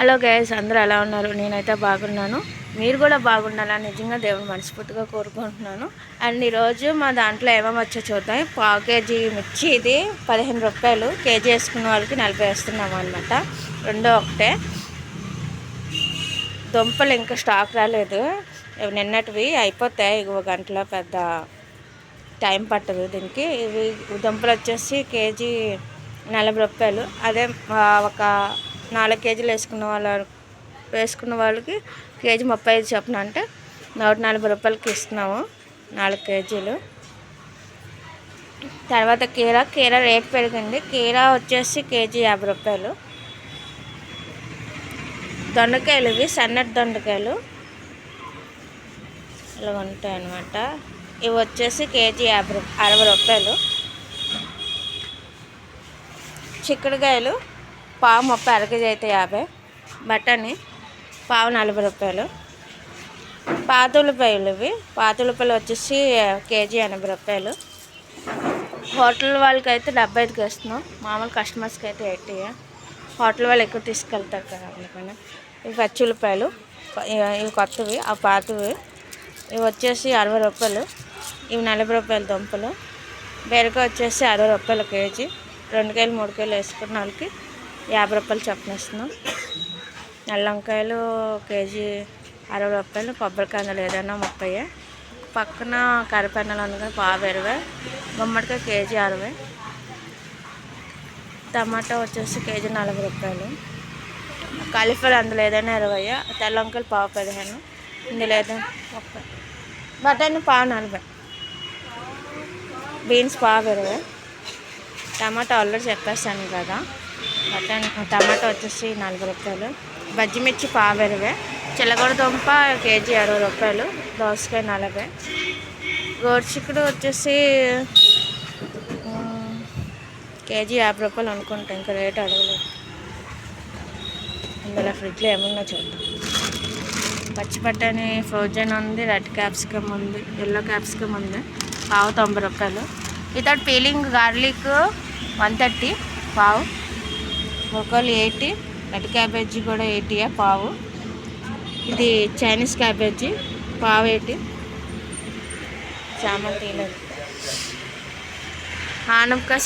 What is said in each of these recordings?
Hello guys అందరూ ఎలా ఉన్నారు? నేనైతే బాగున్నాను. మీరు కూడా బాగుండాలని నిజంగా దేవుని మనస్ఫూర్తిగా కోరుకుంటున్నాను. అండ్ ఈరోజు మా దాంట్లో ఏమేమి వచ్చో చూద్దాం. పావు కేజీ మిర్చి ఇది పదిహేను రూపాయలు. కేజీ వేసుకున్న వాళ్ళకి నలభై వేస్తున్నాము అనమాట రెండో ఒకటే. దుంపలు ఇంకా స్టాక్ రాలేదు. నిన్నటివి అయిపోతాయి. ఇగో గంటలో పెద్ద టైం పట్టదు దీనికి. ఇవి దుంపలు వచ్చేసి కేజీ నలభై రూపాయలు. అదే ఒక నాలుగు కేజీలు వేసుకున్న వాళ్ళ వేసుకున్న వాళ్ళకి కేజీ ముప్పై ఐదు చొప్పున అంటే నూట నలభై రూపాయలకి ఇస్తున్నాము నాలుగు కేజీలు. తర్వాత కీరా కీర రేట్ పెరిగింది. కీరా వచ్చేసి కేజీ యాభై రూపాయలు. దొండకాయలు ఇవి సన్నటి దొండకాయలు. ఇలా ఉంటాయి అన్నమాట. ఇవి వచ్చేసి కేజీ యాభై రూ- అరవై రూపాయలు. చిక్కుడుకాయలు పావు ముప్పై అర కేజీ అయితే యాభై. బఠానీ పావు నలభై రూపాయలు. పాతులపాయలు ఇవి. పాతులపాయలు వచ్చేసి కేజీ ఎనభై రూపాయలు. హోటల్ వాళ్ళకి అయితే డెబ్బై ఐదుకి వేస్తున్నాం మామూలు కస్టమర్స్కి అయితే ఎయిటీ. హోటల్ వాళ్ళు ఎక్కువ తీసుకెళ్తారు కదా అందుకని. ఇవి పచ్చి ఉల్లిపాయలు. ఇవి- కొత్తవి. ఆ పాతవి. ఇవి వచ్చేసి అరవై రూపాయలు. ఇవి నలభై రూపాయల దుంపలు. బీరకాయ వచ్చేసి అరవై రూపాయలు కేజీ. రెండు కాయలు మూడు కేలు వేసుకున్న వాళ్ళకి యాభై రూపాయలు చొప్పున ఇస్తున్నాం నల్ల వంకాయలు కేజీ అరవై రూపాయలు కొబ్బరికాయలు ఏదైనా ముప్పై. పక్కన కరిపెన్నలు ఉంది కదా పావు ఇరవై గుమ్మడికాయ కేజీ అరవై. టమాటా వచ్చేసి కేజీ నలభై రూపాయలు. కాలీఫ్లవర్ అందులో ఏదైనా ఇరవై. తెల్ల వంకాయలు పావు పదిహేను. ఇందులో ఏదైనా ముప్పై. బఠానీ పావు నలభై. బీన్స్ పావు ఇరవై. టమాటా ఆల్రెడీ చెప్పేస్తాను కదా. బఠానీ టమాటో వచ్చేసి నలభై రూపాయలు బజ్జి మిర్చి పావు ఇరవై చిల్లగొడ దుంప కేజీ అరవై రూపాయలు. దోసకాయ నలభై. గోరుచిక్కుడు వచ్చేసి కేజీ యాభై రూపాయలు అనుకుంటా ఇంకా రేట్ అడగలేదు. ఇందులో ఫ్రిడ్జ్లో ఏమన్నా చూద్దాం. పచ్చి బఠానీ ఫ్రోజన్ ఉంది రెడ్ క్యాప్సికమ్ ఉంది ఎల్లో క్యాప్సికమ్ ఉంది. పావు తొంభై రూపాయలు. Without peeling garlic one thirty. పావు. మొక్కలు ఎయిటీ రెడ్ క్యాబేజీ కూడా ఎయిటీయా పావు. ఇది చైనీస్ క్యాబేజీ పావు ఎయిటీ చామంతి లేదు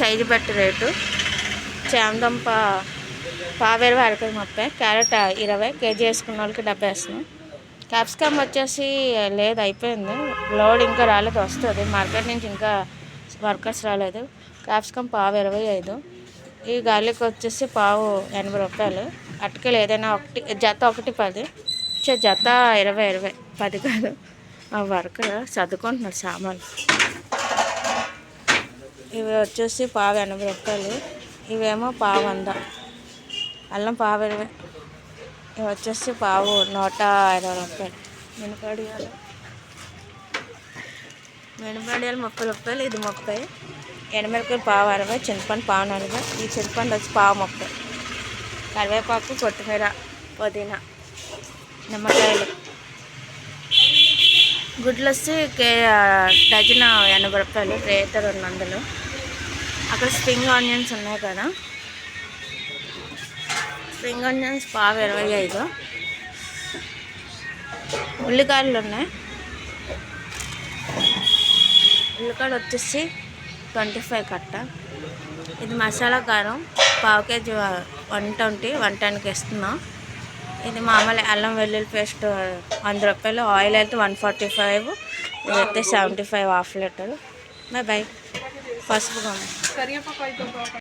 సైజు బట్టి రేటు. చామదంప పావు ఇరవై అరవై ముప్పై క్యారెట్ ఇరవై కేజీ వేసుకున్న వాళ్ళకి డెబ్బై వేస్తున్నాం. క్యాప్సికమ్ వచ్చేసి లేదు అయిపోయింది. లోడ్ ఇంకా రాలేదు వస్తుంది. మార్కెట్ నుంచి ఇంకా వర్కర్స్ రాలేదు. క్యాప్సికమ్ పావు ఇరవై ఐదు. ఈ గార్లిక్ వచ్చేసి పావు ఎనభై రూపాయలు. అటుకలు ఏదైనా ఒకటి జత ఒకటి పది. జత ఇరవై ఇరవై. పది కాదు. ఆ వర్క్ సర్దుకుంటున్నారు సామాన్లు. ఇవి వచ్చేసి పావు ఎనభై రూపాయలు. ఇవేమో పావు వంద. అల్లం పావు ఇరవై. ఇవి వచ్చేసి పావు నూట ఇరవై రూపాయలు. మినపడియాలు. మినపడియాలు ముప్పై రూపాయలు. ఇది ముప్పై. ఎనమిరకాయలు పావు అరవై చింతపండు పావు నలభై. ఈ చింతపండు వచ్చి పావు ముప్పై. కరివేపాకు కొత్తిమీర పుదీనా నిమ్మకాయలు. గుడ్లు వచ్చి కే డజన్ ఎనభై రూపాయలు రేత రెండు వందలు. అక్కడ స్ప్రింగ్ ఆనియన్స్ ఉన్నాయి కదా. స్ప్రింగ్ ఆనియన్స్ పావు ఇరవై ఐదు. ఉల్లికాయలు ఉన్నాయి. ఉల్లికాయలు వచ్చేసి ట్వంటీ ఫైవ్ కట్ట. ఇది మసాలా కారం పావు కేజీ వన్ ట్వంటీ వన్ టెన్కి ఇస్తున్నాం ఇది మామూలు అల్లం వెల్లుల్లి పేస్ట్ వంద రూపాయలు ఆయిల్ అయితే వన్ ఫార్టీ ఫైవ్ ఇది అయితే seventy five half litre. Bye bye పసుపు